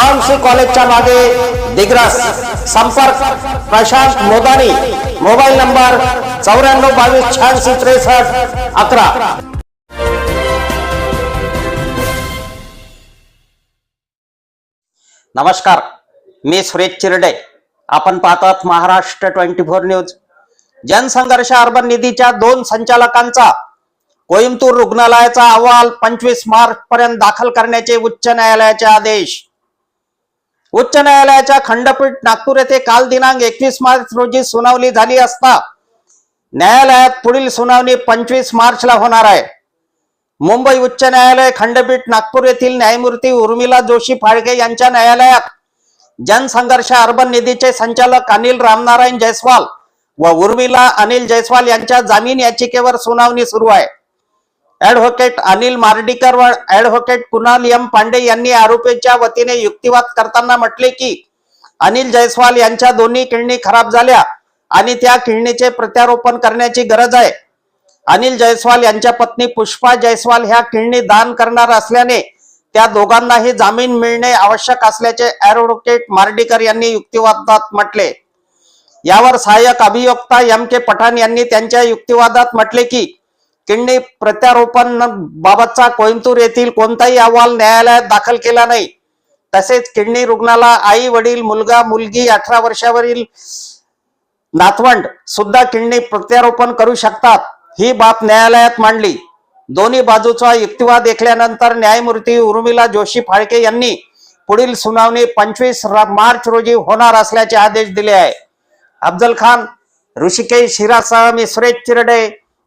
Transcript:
Pharmacy कॉलेजच्या मागे दिग्रस संपर्क प्रशांत मोदानी मोबाईल नंबर चौऱ्याण्णव बावीस शहाऐंशी त्रेसष्ट अकरा. नमस्कार मी सुरेश चिरडे. आपण पाहतात Maharashtra twenty four news. Jansangharsh urban निधीच्या दोन संचालकांचा कोइंबतूर रुग्णालयाचा अहवाल पंचवीस मार्च पर्यंत दाखल करण्याचे उच्च न्यायालयाचे आदेश. उच्च न्यायालयाच्या खंडपीठ नागपूर येथे काल दिनांक एकवीस मार्च रोजी सुनावणी झाली असता न्यायालयात पुढील सुनावणी पंचवीस मार्चला होणार आहे. मुंबई उच्च न्यायालय खंडपीठ नागपूर येथील न्यायमूर्ती उर्मिला जोशी फाळके यांच्या न्यायालयात जनसंघर्ष अर्बन निधीचे संचालक अनिल रामनारायण जयस्वाल व उर्मिला अनिल जयस्वाल यांच्या जामीन याचिकेवर सुनावणी सुरू आहे. ऍडव्होकेट अनिल मार्डीकर व ऍडव्होकेट कुणाल एम पांडे यांनी आरोपीच्या वतीने युक्तिवाद करताना म्हटले की अनिल जयस्वाल यांच्या दोन्ही किडनी खराब झाल्या आणि त्या किडनीचे प्रत्यारोपण करण्याची गरज आहे. अनिल जयस्वाल यांच्या पत्नी पुष्पा जयस्वाल ह्या किडनी दान करणार असल्याने त्या दोघांनाही जामीन मिळणे आवश्यक असल्याचे ऍडव्होकेट मार्डीकर यांनी युक्तिवादात म्हटले. यावर सहाय्यक अभियोक्ता एम के पठाण यांनी त्यांच्या युक्तिवादात म्हटले की किडनी प्रत्यारोपण बाबतचा कोइंबतूर येथील कोणताही अहवाल न्यायालयात दाखल केला नाही. तसेच किडनी रुग्णाला आई वडील मुलगा मुलगी अठरा वर्षावरील नातवंड सुद्धा किडनी प्रत्यारोपण करू शकतात ही बाब न्यायालयात मांडली. दोन्ही बाजूचा युक्तिवाद ऐकल्यानंतर न्यायमूर्ती उर्मिला जोशी फाळके यांनी पुढील सुनावणी पंचवीस मार्च रोजी होणार असल्याचे आदेश दिले आहे. अफजल खान ऋषिकेश हिरासह मी Suresh Chirade